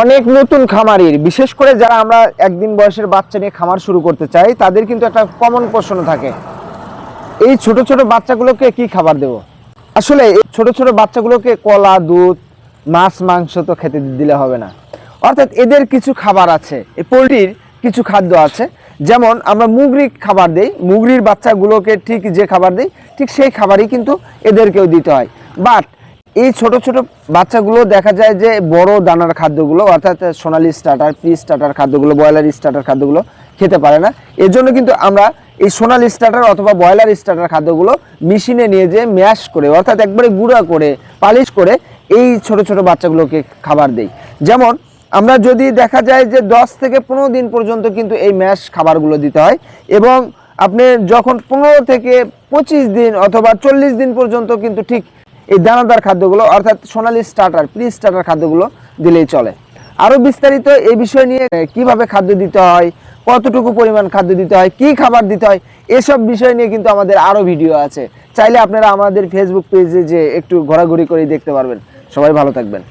অনেক নতুন খামারির, বিশেষ করে যারা আমরা একদিন বয়সের বাচ্চা নিয়ে খামার শুরু করতে চাই, তাদের কিন্তু একটা কমন প্রশ্ন থাকে। এই ছোট ছোট বাচ্চাগুলোকে কি খাবার দেব? আসলে এই ছোট ছোট বাচ্চাগুলোকে কলা, দুধ, মাছ, মাংস তো খেতে দিলে হবে না। অর্থাৎ এদের কিছু খাবার আছে, এই পোলট্রির কিছু খাদ্য আছে। যেমন আমরা মুগরি খাবার দেই, মুগরির বাচ্চাগুলোকে ঠিক যে খাবার দেই, ঠিক সেই খাবারই কিন্তু এদেরকেও দিতে হয়। বাট এই ছোট ছোট বাচ্চাগুলো দেখা যায় যে বড় দানার খাদ্যগুলো, অর্থাৎ সোনালি স্টার্টার পি স্টার্টার খাদ্যগুলো ব্রয়লার স্টার্টার খাদ্যগুলো খেতে পারে না। এর জন্য কিন্তু আমরা এই সোনালি স্টার্টার অথবা ব্রয়লার স্টার্টার খাদ্যগুলো মেশিনে নিয়ে যেয়ে ম্যাশ করে, অর্থাৎ একবারে গুঁড়া করে, পালিশ করে এই ছোট ছোট বাচ্চাগুলোকে খাবার দেই। যেমন, আমরা যদি দেখা যায় যে দশ থেকে পনেরো দিন পর্যন্ত কিন্তু এই ম্যাশ খাবারগুলো দিতে হয় এবং আপনি যখন পনেরো থেকে পঁচিশ দিন অথবা চল্লিশ দিন পর্যন্ত কিন্তু ঠিক এই দানাদার খাদ্যগুলো, অর্থাৎ সোনালি স্টার্টার প্রি স্টার্টার খাদ্যগুলো দিলেই চলে। আরও বিস্তারিত এই বিষয় নিয়ে কীভাবে খাদ্য দিতে হয়, কতটুকু পরিমাণ খাদ্য দিতে হয়, কি খাবার দিতে হয়, এসব বিষয় নিয়ে কিন্তু আমাদের আরও ভিডিও আছে। চাইলে আপনারা আমাদের ফেসবুক পেজে যে একটু ঘোরাঘুরি করে দেখতে পারবেন। সবাই ভালো থাকবেন।